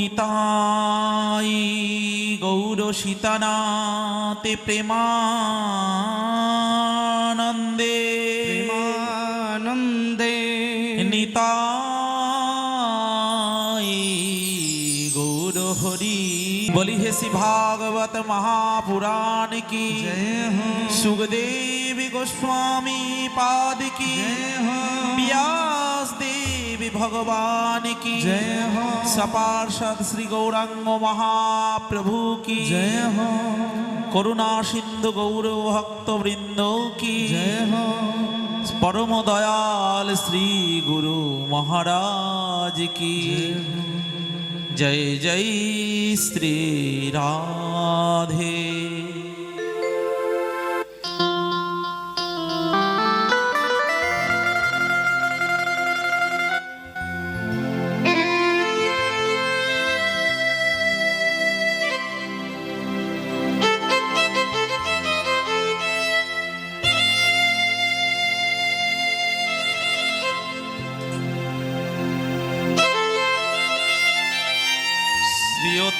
নিতাই গৌর সীতানাতে প্রেমানন্দে। প্রেমানন্দে। নিতাই গৌর হরি। বলি হে শ্রী ভাগবত মহাপুরাণ কি? সুখদেব গোস্বামী পাদ কি? পিয়া দেবী ভগবান কি? সপার্ষদ শ্রী গৌরাঙ্গ মহাপ্রভু কি? করুণা সিন্ধু গৌর ভক্ত বৃন্দ কি? পরম দয়াল শ্রী গুরু মহারাজ কি? জয় জয় শ্রী রাধে।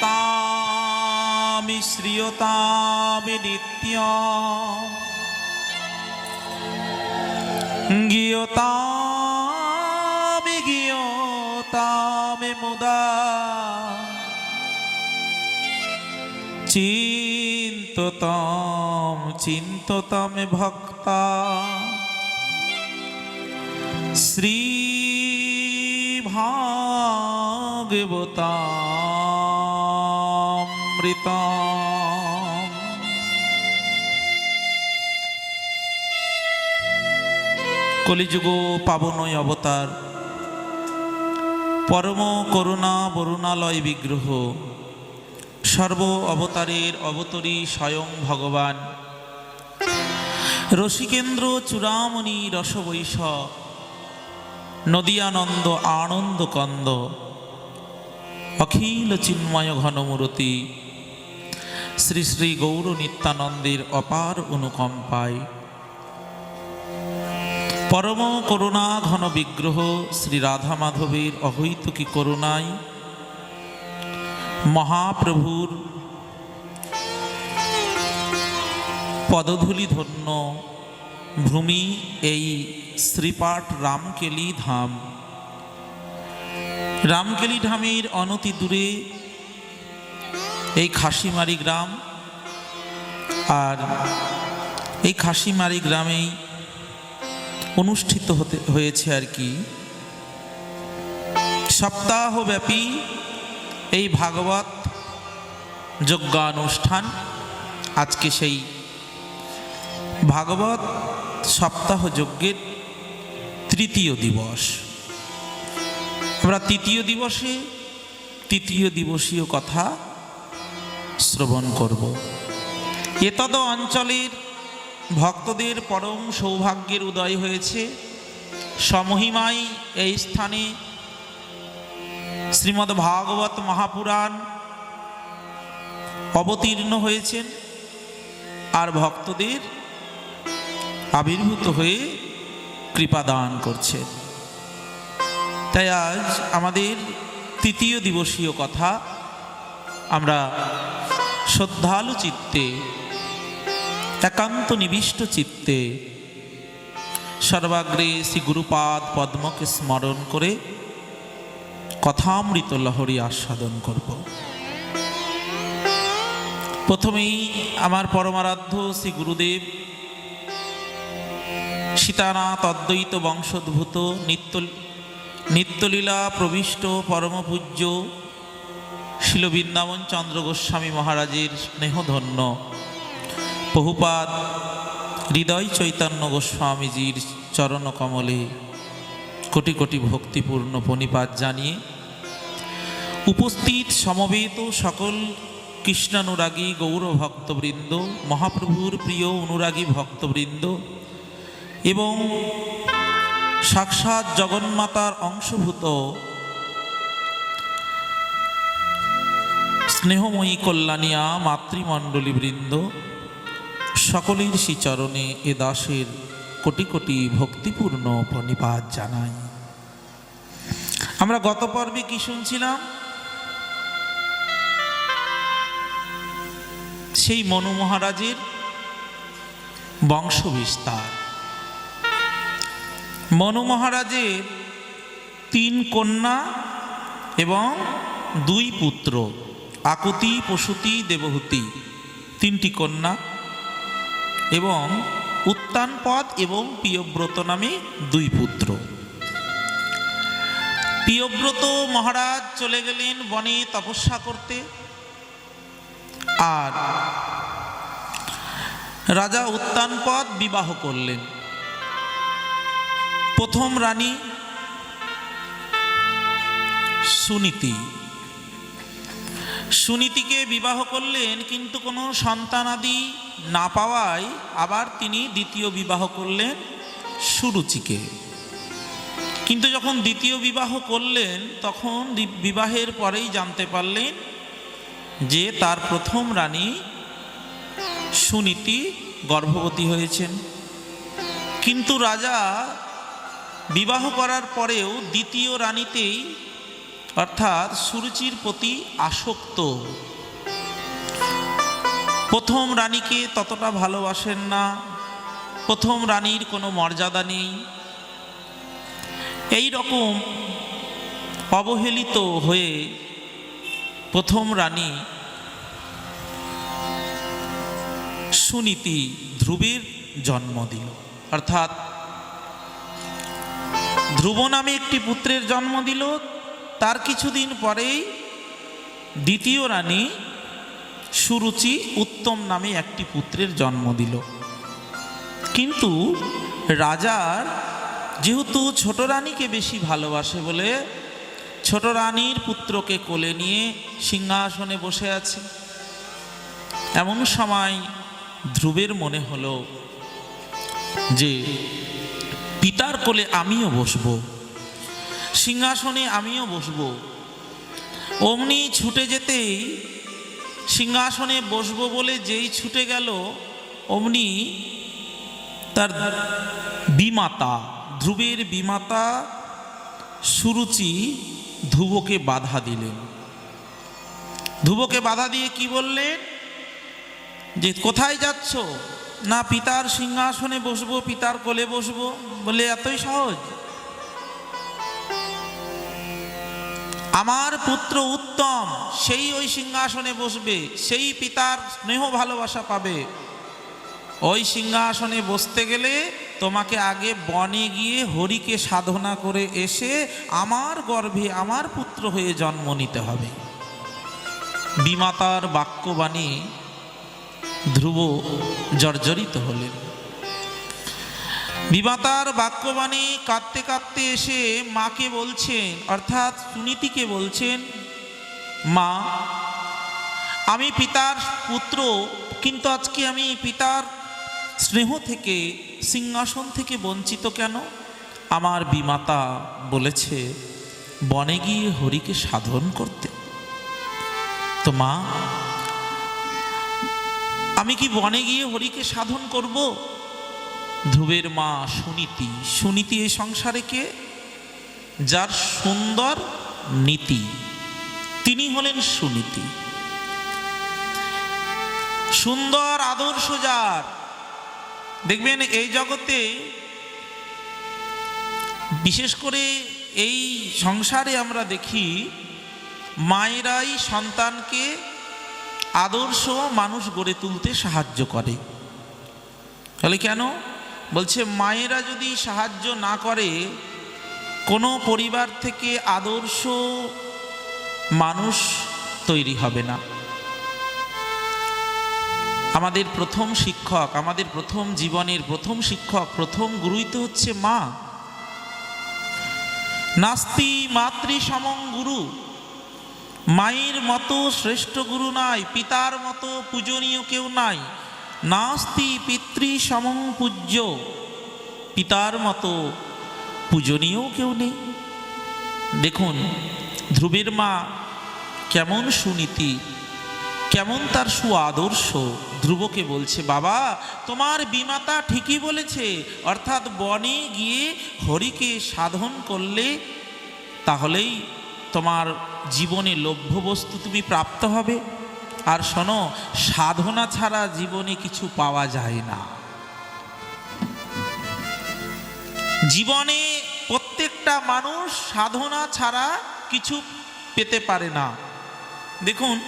की जय जय श्री राधे শ্রিয়তামি শ্রিয়তামি নিত্য গিয়তামি গিয়তামি মুদা চিন্ততম চিন্ততম ভক্তা শ্রী ভাগবতামৃত কলিযুগ পাবনয় অবতার। পরম করুণা বরুণালয় বিগ্রহ। সর্ব অবতারের অবতরী স্বয়ং ভগবান। রসিকেন্দ্র চূড়ামণি রসবৈশ। নদিয়ানন্দ আনন্দ কন্দ অখিল চিন্ময় ঘনমূরতি। শ্রী শ্রী গৌর নিত্যানন্দের অপার অনুকম্পায়। পরম করুণা ঘন বিগ্রহ শ্রী রাধা মাধবের অহৈতুকী করুণায় মহাপ্রভুর পদধূলি ধন্য ভূমি এই শ্রীপাঠ রামকেলি ধাম। রামকেলি ধামের অনতি দূরে এই খাসিমারি গ্রাম আর এই খাসিমারি গ্রামেই অনুষ্ঠিত হতে, হয়েছে আর কি। সপ্তাহব্যাপী এই ভাগবত যজ্ঞানুষ্ঠান, আজকে সেই ভাগবত সপ্তাহ যজ্ঞের তৃতীয় দিবস। আমরা তৃতীয় দিবসে, তৃতীয় দিবসীয় কথা শ্রবণ করব। এতদ অঞ্চলের ভক্তদের পরম সৌভাগ্যের উদয় হয়েছে। সমহিমাই এই স্থানে শ্রীমদ্ ভাগবত মহাপুরাণ অবতীর্ণ হয়েছেন আর ভক্তদের আবির্ভূত হয়ে কৃপা দান তাই আজ আমাদের তৃতীয় দিবসীয় কথা আমরা শ্রদ্ধালু চিত্তে, একান্ত নিবিষ্ট চিত্তে, সর্বাগ্রে শ্রী গুরুপাদ পদ্মকে স্মরণ করে কথামৃত লহরী আস্বাদন করব। প্রথমেই আমার পরমারাধ্য শ্রী গুরুদেব সীতানাথ অদ্বৈত বংশোদ্ভূত নিত্য নিত্যলীলা প্রবিষ্ট, পরমপূজ্য শিল বৃন্দাবন চন্দ্র গোস্বামী মহারাজের স্নেহধন্য। বহুপাদ হৃদয় চৈতন্য গোস্বামীজির চরণ কমলে কোটি কোটি ভক্তিপূর্ণ পণিপাত জানিয়ে উপস্থিত সমবেত সকল কৃষ্ণানুরাগী গৌর ভক্তবৃন্দ মহাপ্রভুর প্রিয় অনুরাগী ভক্তবৃন্দ এবং সাক্ষাৎ জগন্মাতার অংশভূত স্নেহময়ী কল্যাণিয়া মাতৃমণ্ডলী বৃন্দ, সকলের শ্রীচরণে এ দাসের কোটি কোটি ভক্তিপূর্ণ প্রণিপাত জানাই। আমরা গত পর্বে কি শুনছিলাম? সেই মনু মহারাজের বংশ বিস্তার মনু মহারাজের তিন কন্যা এবং দুই পুত্র। আকুতি পশুতি দেবহূতি, তিনটি কন্যা এবং উত্তানপদ এবং প্রিয়ব্রত নামে দুই পুত্র। প্রিয়ব্রত মহারাজ চলে গেলেন বনে তপস্যা করতে। আর রাজা উত্তানপদ বিবাহ করলেন। প্রথম রানী সুনীতি সুনীতিকে বিবাহ করলেন, কিন্তু কোনো সন্তানাদি না পাওয়ায় আবার তিনি দ্বিতীয় বিবাহ করলেন সুরুচিকে। কিন্তু যখন দ্বিতীয় বিবাহ করলেন, তখন বিবাহের পরেই জানতে পারলেন যে তার প্রথম রানী সুনীতি গর্ভবতী হয়েছেন। কিন্তু রাজা বিবাহ করার পরেও দ্বিতীয় রানীতেই অর্থাৎ সুরুচির প্রতি আসক্ত। প্রথম রানীকে ততটা ভালোবাসেন না। প্রথম রানীর কোনো মর্যাদা নেই। এই রকম অবহেলিত হয়ে প্রথম রানী সুনীতি ধ্রুবের জন্ম দিল। অর্থাৎ ধ্রুব নামে একটি পুত্রের জন্ম দিল। তার কিছুদিন পরেই দ্বিতীয় রানী সুরুচি উত্তম নামে একটি পুত্রের জন্ম দিল। কিন্তু রাজার যেহেতু ছোট রানীকে বেশি ভালোবাসে বলে ছোট রানীর পুত্রকে কোলে নিয়ে সিংহাসনে বসে আছে। এমন সময় ধ্রুবের মনে হলো যে, পিতার কোলে আমিও বসবো। সিংহাসনে আমিও বসবো। অমনি ছুটে যেতেই সিংহাসনে বসবো বলে যেই ছুটে গেল, অমনি তার বিমাতা, ধ্রুবের বিমাতা সুরুচি ধ্রুবকে বাধা দিলেন। ধ্রুবকে বাধা দিয়ে কি বললেন? যে কোথায় যাচ্ছ? না, পিতার সিংহাসনে বসবো, পিতার কোলে বসবো। বলে এতই সহজ। আমার পুত্র উত্তম, সেই ওই সিংহাসনে বসবে, সেই পিতার স্নেহ ভালোবাসা পাবে। ওই সিংহাসনে বসতে গেলে তোমাকে আগে বনে গিয়ে হরিকে সাধনা করে এসে আমার গর্ভে আমার পুত্র হয়ে জন্ম নিতে হবে। বিমাতার বাক্যবাণী ধ্রুব জর্জরিত হলেন। বিমাতার বাক্যবাণী কাঁদতে কাঁদতে এসে মাকে বলছেন, অর্থাৎ সুনীতিকে বলছেন, মা, আমি পিতার পুত্র, কিন্তু আজকে আমি পিতার স্নেহ থেকে, সিংহাসন থেকে বঞ্চিত কেন? আমার বিমাতা বলেছে, বনে গিয়ে হরিকে সাধন করতে। তো মা, আমি কি বনে গিয়ে হরিকে সাধন করব? ধ্রুবের মা সুনীতি। সুনীতি এই সংসারে কে? যার সুন্দর নীতি। তিনি হলেন সুনীতি। সুন্দর আদর্শ যার। দেখবেন এই জগতে বিশেষ করে এই সংসারে আমরা দেখি, মায়েরাই সন্তানকে আদর্শ মানুষ গড়ে তুলতে সাহায্য করে। তাহলে কেন? বলছে, মায়েরা যদি সাহায্য না করে, কোনো পরিবার থেকে আদর্শ মানুষ তৈরি হবে না। আমাদের প্রথম শিক্ষক, আমাদের প্রথম জীবনের প্রথম শিক্ষক, প্রথম গুরুই তো হচ্ছে মা। নাস্তি মাতৃ সমং গুরু। মায়ের মতো শ্রেষ্ঠ গুরু নাই, পিতার মতো পূজনীয় কেউ নাই। নাস্তি পিতৃ সমং পূজ্য। পিতার মতো পূজনীয় কেউ নেই। দেখুন, ধ্রুবের মা কেমন সুনীতি, কেমন তার সুআদর্শ, ধ্রুবকে বলছে, বাবা, তোমার বিমাতা ঠিকই বলেছে, অর্থাৎ বনে গিয়ে হরিকে সাধন করলে তাহলেই তোমার জীবনে লভ্য বস্তু তুমি প্রাপ্ত হবে। আর শোনো, সাধনা ছাড়া জীবনে কিছু পাওয়া যায় না। জীবনে প্রত্যেকটা মানুষ সাধনা ছাড়া কিছু পেতে পারে না। দেখুন,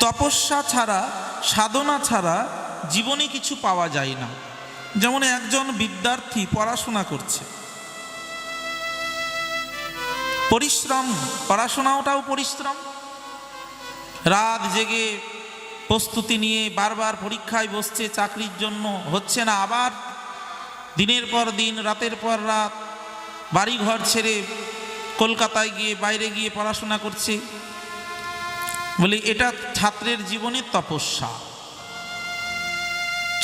তপস্যা ছাড়া, সাধনা ছাড়া জীবনে কিছু পাওয়া যায় না। যেমন একজন বিদ্যার্থী পড়াশোনা করছে। পরিশ্রম পড়াশোনাওটাও পরিশ্রম। রাত জেগে প্রস্তুতি নিয়ে বারবার পরীক্ষায় বসছে, চাকরির জন্য হচ্ছে না। আবার দিনের পর দিন, রাতের পর রাত বাড়ি ঘর ছেড়ে কলকাতায় গিয়ে, বাইরে গিয়ে পড়াশোনা করছে। বলে, এটা ছাত্রের জীবনে তপস্যা।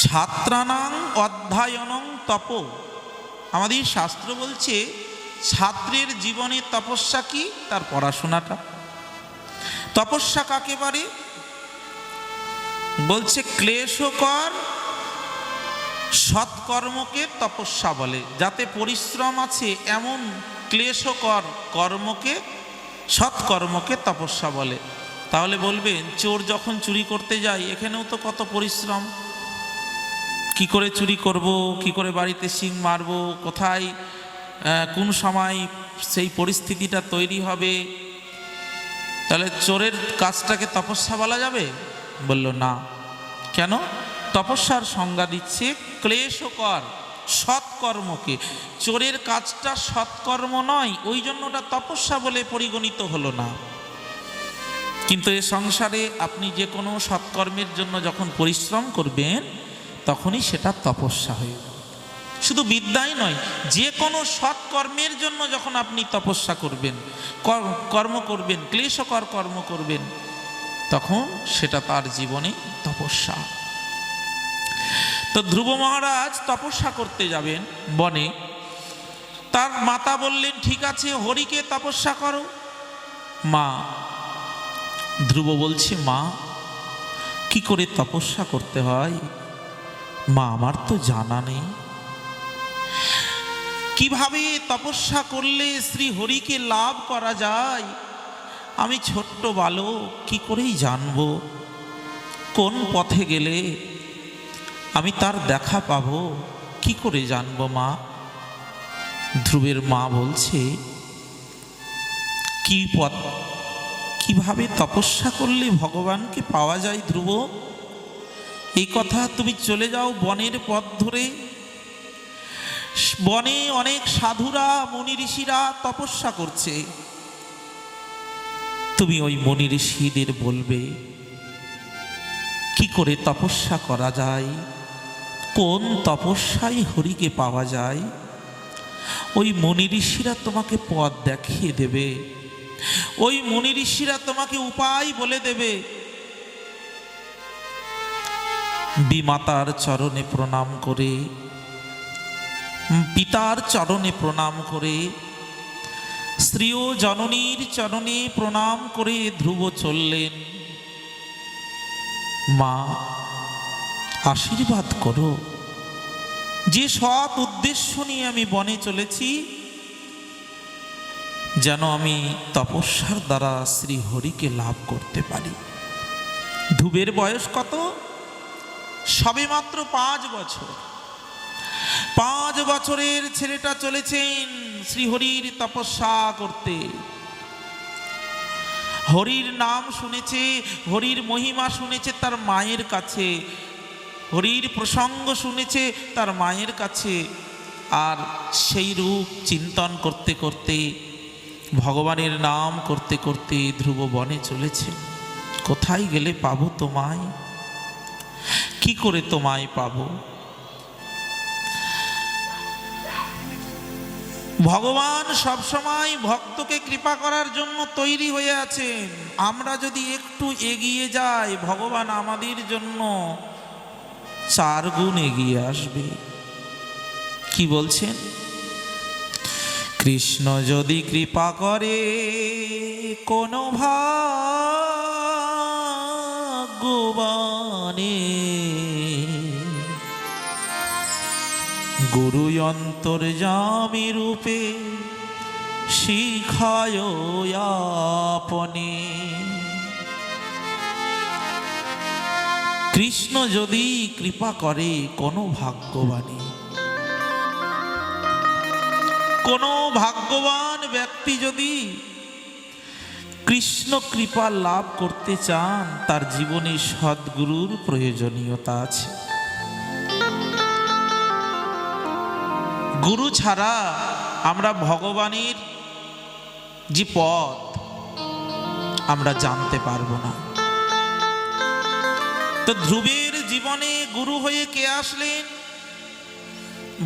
ছাত্রানাং অধ্যায়নং তপ। আমাদের শাস্ত্র বলছে, ছাত্রের জীবনে তপস্যা কি? তার পড়াশোনাটা। তপস্যা কাকে পারে বলছে ক্লেশকর সৎকর্মকে তপস্যা বলে। যাতে পরিশ্রম আছে, এমন ক্লেশকর কর্মকে, সৎকর্মকে তপস্যা বলে। তাহলে বলবেন, চোর যখন চুরি করতে যায়, এখানেও তো কত পরিশ্রম। কি করে চুরি করব? কি করে বাড়িতে শিং মারব? কোথায় কোন সময় সেই পরিস্থিতিটা তৈরি হবে? তাহলে চোরের কাজটাকে তপস্যা বলা যাবে? বলল, না। কেন? তপস্যার সংজ্ঞা দিচ্ছে, ক্লেশকর সৎকর্মকে। চোরের কাজটা সৎকর্ম নয়, ওই জন্য ওটা তপস্যা বলে পরিগণিত হলো না। কিন্তু এ সংসারে আপনি যে কোনো সৎকর্মের জন্য যখন পরিশ্রম করবেন, তখনই সেটা তপস্যা হয়ে যাবে। শুধু বিদ্যাই নয়, যে কোনো সৎকর্মের জন্য যখন আপনি তপস্যা করবেন কর্ম করবেন, ক্লেশকর কর্ম করবেন, তখন সেটা তার জীবনে তপস্যা। তো ধ্রুব মহারাজ তপস্যা করতে যাবেন বনে। তার মাতা বললেন, ঠিক আছে, হরিকে তপস্যা করো। মা, ধ্রুব বলছে, মা, কি করে তপস্যা করতে হয়? মা, আমার তো জানা নেই। কীভাবে তপস্যা করলে শ্রী হরিকে লাভ করা যায়? আমি ছোট্ট বালক, কি করেই জানব? কোন পথে গেলে আমি তার দেখা পাব? কি করে জানব মা? ধ্রুবের মা বলছে, কি পথ, কীভাবে তপস্যা করলে ভগবানকে পাওয়া যায় ধ্রুব? এই কথা তুমি চলে যাও বনের পথ ধরে। বনে অনেক সাধুরা, মনি ঋষিরা তপস্যা করছে। তুমি ওই মনি ঋষিদের বলবে, কি করে তপস্যা করা যায়? কোন তপস্যায় হরিকে পাওয়া যায়? ওই মনি ঋষিরা তোমাকে পথ দেখিয়ে দেবে। ওই মুনি ঋষিরা তোমাকে উপায় বলে দেবে। বিমাতার চরণে প্রণাম করে পিতার চরণে প্রণাম করে স্ত্রী ও জননীর চরণে প্রণাম করে ধ্রুব চললেন। মা, আশীর্বাদ করো। যে সৎ উদ্দেশ্য নিয়ে আমি বনে চলেছি, যেন আমি তপস্যার দ্বারা শ্রী হরিকে লাভ করতে পারি। ধ্রুবের বয়স কত? সবে মাত্র পাঁচ বছর। পাঁচ বছরের ছেলেটা চলেছেন শ্রীহরির তপস্যা করতে। হরির নাম শুনেছে, হরির মহিমা শুনেছে তার মায়ের কাছে। হরির প্রসঙ্গ শুনেছে তার মায়ের কাছে। আর সেই রূপ চিন্তন করতে করতে, ভগবানের নাম করতে করতে ধ্রুব বনে চলেছে। কোথায় গেলে পাবো তোমায়? কি করে তোমায় পাবো? ভগবান সবসময় ভক্তকে কৃপা করার জন্য তৈরি হয়ে আছেন। আমরা যদি একটু এগিয়ে যাই, ভগবান আমাদের জন্য চার গুণ এগিয়ে আসবে। কি বলছেন? কৃষ্ণ যদি কৃপা করে, কোনো ভাগ্যবানে গুরু অন্তর্যামী রূপে শিখায় আপনে। কৃষ্ণ যদি কৃপা করে, কোনো ভাগ্যবানী কোনো ভাগ্যবান ব্যক্তি যদি কৃষ্ণ কৃপা লাভ করতে চান, তার জীবনে সদ্গুরুর প্রয়োজনীয়তা আছে। গুরু ছাড়া আমরা ভগবানের যে পথ, আমরা জানতে পারব না। তো ধ্রুবের জীবনে গুরু হয়ে কে আসলেন?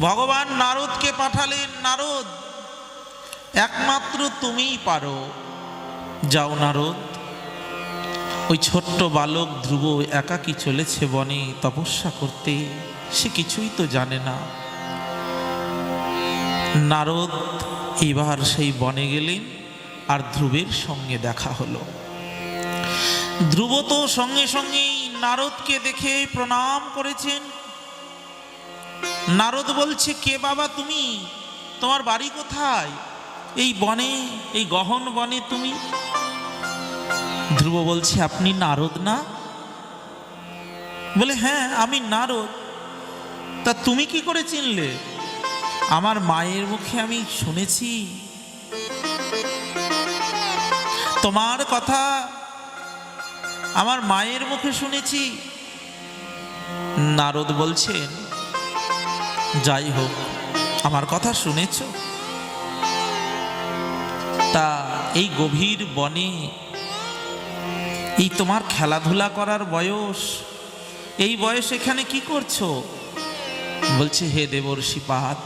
ভগবান নারদকে পাঠালেন, নারদ, একমাত্র তুমিই পারো। যাও নারদ। ওই ছোট্ট বালক ধ্রুব একাকি চলেছে বনে, তপস্যা করতে। সে কিছুই তো জানে না। নারদ এবার সেই বনে গেলেন আর ধ্রুবের সঙ্গে দেখা হলো। ধ্রুব তো সঙ্গে সঙ্গেই নারদকে দেখে প্রণাম করেছেন। নারদ বলছে, কে বাবা তুমি? তোমার বাড়ি কোথায়? এই বনে, এই গহন বনে তুমি? ধ্রুব বলছে, আপনি নারদ না? বলে হ্যাঁ আমি নারদ। তা তুমি কি করে চিনলে? আমার মায়ের মুখে আমি শুনেছি। তোমার কথা আমার মায়ের মুখে শুনেছি। নারদ বলছেন, যাই হোক, আমার কথা শুনেছ? তা এই গভীর বনে এই তোমার খেলাধুলা করার বয়স, এই বয়স এখানে কি করছ? বলছে, হে দেবর্ষি পাহাত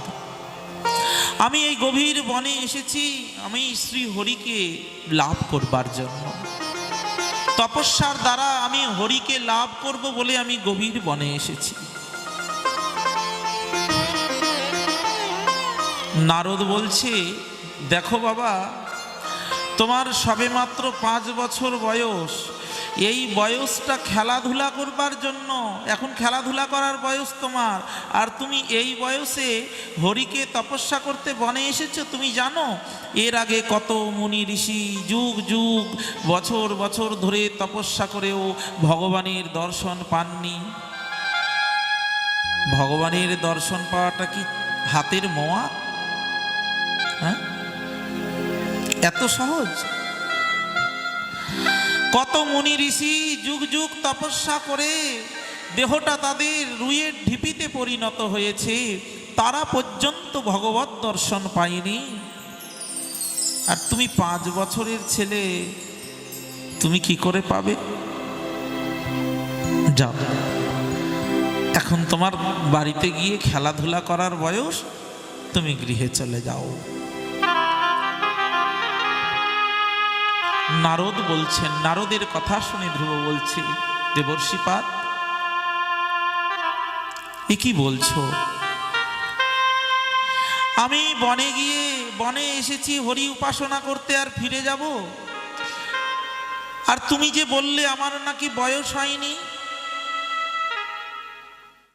আমি এই গভীর বনে এসেছি, আমি শ্রী হরিকে লাভ করবার জন্য। তপস্যার দ্বারা আমি হরিকে লাভ করব বলে আমি গভীর বনে এসেছি। নারদ বলছে, দেখো বাবা, তোমার সবেমাত্র পাঁচ বছর বয়স। এই বয়সটা খেলাধুলা করবার জন্য। এখন খেলাধুলা করার বয়স তোমার। আর তুমি এই বয়সে হরিকে তপস্যা করতে বনে এসেছ, তুমি জানো? এর আগে কত মুনি ঋষি যুগ যুগ বছর বছর ধরে তপস্যা করেও ভগবানের দর্শন পাননি। ভগবানের দর্শন পাওয়াটা কি হাতের মোয়া? হ্যাঁ? এত সহজ? কত মুনি ঋষি যুগ যুগ তপস্যা করে দেহটা তাদের রুইয়ের ঢিপিতে পরিণত হয়েছে, তারা পর্যন্ত ভগবত দর্শন পায়নি। আর তুমি পাঁচ বছরের ছেলে, তুমি কি করে পাবে? যাও। এখন তোমার বাড়িতে গিয়ে খেলাধুলা করার বয়স, তুমি গৃহে চলে যাও। নারদ বলছেন, নারদের কথা শুনে ধ্রুব বলছে দেবর্ষিপাত এ কি বলছো? আমি বনে গিয়ে, বনে এসেছি, হরি উপাসনা করতে আর ফিরে যাব। আর তুমি যে বললে, আমার নাকি বয়স হয়নি।